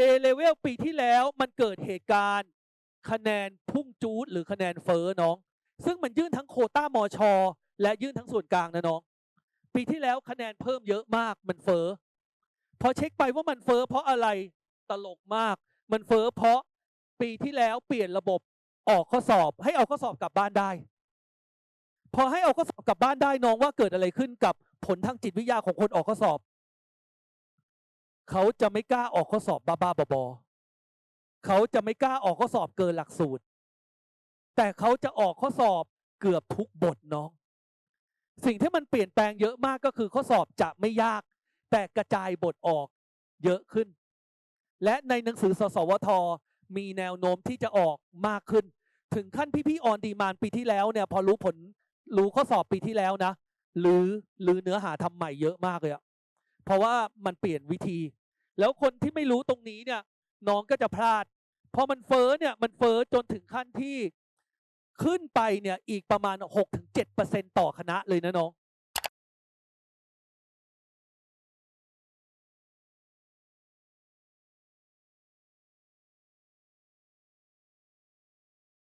A level ปีที่แล้วมันเกิดเหตุการณ์ คะแนนพุ่งจูดหรือคะแนนเฟ้อน้อง ซึ่งมันยื่นทั้งโคต้ามอชอและยื่นทั้งส่วนกลางนะน้อง ปีที่แล้วคะแนนเพิ่มเยอะมากมันเฟ้อพอเช็คไปว่ามันเฟ้อเพราะอะไรตลกมาก มันเฟ้อเพราะปีที่แล้วเปลี่ยนระบบออกข้อสอบ ให้เอาข้อสอบกลับบ้านได้ พอให้เอาข้อสอบกลับบ้านได้น้องว่าเกิดอะไรขึ้นกับผลทางจิตวิทยาของคนออกข้อสอบ เขาจะไม่กล้าออกข้อสอบบ้าๆบอๆเขาจะไม่กล้าออกข้อสอบเกินหลักสูตร แต่เขาจะออกข้อสอบเกือบทุกบทน้อง สิ่งที่มันเปลี่ยนแปลงเยอะมากก็คือข้อสอบจะไม่ยาก แต่กระจายบทออกเยอะขึ้น และในหนังสือสสวทมีแนวโน้มที่จะออกมากขึ้น ถึงขั้นพี่ๆออนดีมานปีที่แล้วเนี่ยพอรู้ผลรู้ข้อสอบปีที่แล้วนะหรือหรือเนื้อหาทำใหม่เยอะมากเลยอะ เพราะว่ามันเปลี่ยนวิธี แล้วคนที่ไม่รู้ตรงนี้เนี่ย น้องก็จะพลาดพอมันเฟ้อเนี่ยมันเฟ้อจนถึงขั้นที่ขึ้นไปเนี่ยอีกประมาณ 6-7%ต่อคณะเลยนะน้อง